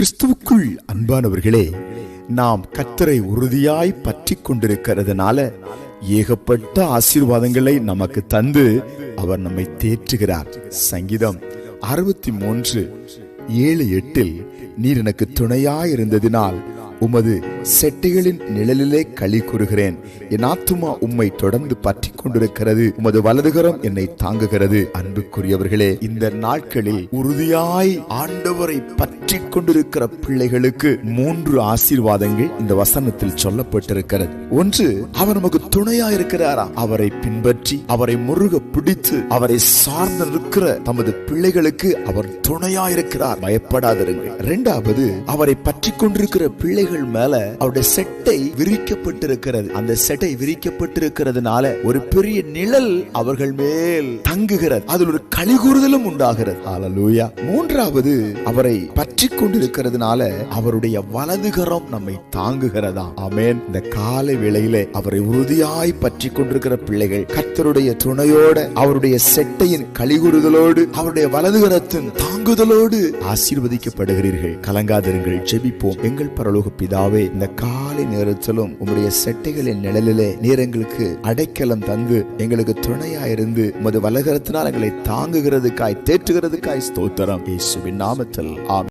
கிறிஸ்துவுக்குள் அன்பானவர்களே நாம் கத்தரை உறுதியாய் பற்றி கொண்டிருக்கிறதுனால ஏகப்பட்ட ஆசீர்வாதங்களை நமக்கு தந்து அவர் நம்மை தேற்றுகிறார். சங்கீதம் அறுபத்தி மூன்று ஏழு எட்டில் நீர் எனக்கு துணையாயிருந்ததினால் உமது செட்டிகளின் நிழலிலே களி கூறுகிறேன். என் ஆத்துமா உம்மை தொடர்ந்து பற்றி கொண்டிருக்கிறது. உமது வலதுகரம் என்னை தாங்குகிறது. அன்புக்குரியவர்களே இந்த நாட்களில் உறுதியாய் ஆண்டவரை பற்றி கொண்டிருக்கிற பிள்ளைகளுக்கு மூன்று ஆசீர்வாதங்கள் இந்த வசனத்தில் சொல்லப்பட்டிருக்கிறது. ஒன்று அவர் நமக்கு துணையா இருக்கிறாரா அவரை பின்பற்றி அவரை முருக பிடித்து அவரை சார்ந்து நிற்கிற தமது பிள்ளைகளுக்கு அவர் துணையா இருக்கிறார் பயப்படாதிருங்கள். இரண்டாவது அவரை பற்றி கொண்டிருக்கிற பிள்ளைகள் மேல அவருடைய செட்டை விரிக்கப்பட்டிருக்கிறது. அந்த செட்டை விரிக்கப்பட்டிருக்கிறதுனால ஒரு பெரிய நிழல் அவர்கள் மேல் தங்குகிறது. அதில் ஒரு கலிகூறுதலும் உண்டாகிறது. மூன்றாவது அவரை பற்றி கொண்டிருக்கிறதுனால அவருடைய வலதுகரம் நம்மை தாங்குகிறதா? ஆமென் இந்த காலை வேளையில அவரை உறுதியாய் பற்றி கொண்டிருக்கிற பிள்ளைகள் கர்த்தருடைய துணையோட அவருடைய செட்டையின் கலிகூறுதலோடு அவருடைய வலதுகரத்தின் தாங்குதலோடு ஆசீர்வதிக்கப்படுகிறீர்கள். கலங்காதிருங்கள் ஜெபிப்போம். எங்கள் பரலோக பிதாவே இந்த காலை நேரத்திலும் உங்களுடைய செட்டைகளின் நிழலிலே நீர் எங்களுக்கு அடைக்கலம் தந்து எங்களுக்கு துணையா இருந்து உமது வலகரத்தினால் எங்களை தாங்குகிறதுக்காய் தேற்றுகிறதுக்காய் ஸ்தோத்திரம். இயேசுவின் நாமத்தில் ஆம்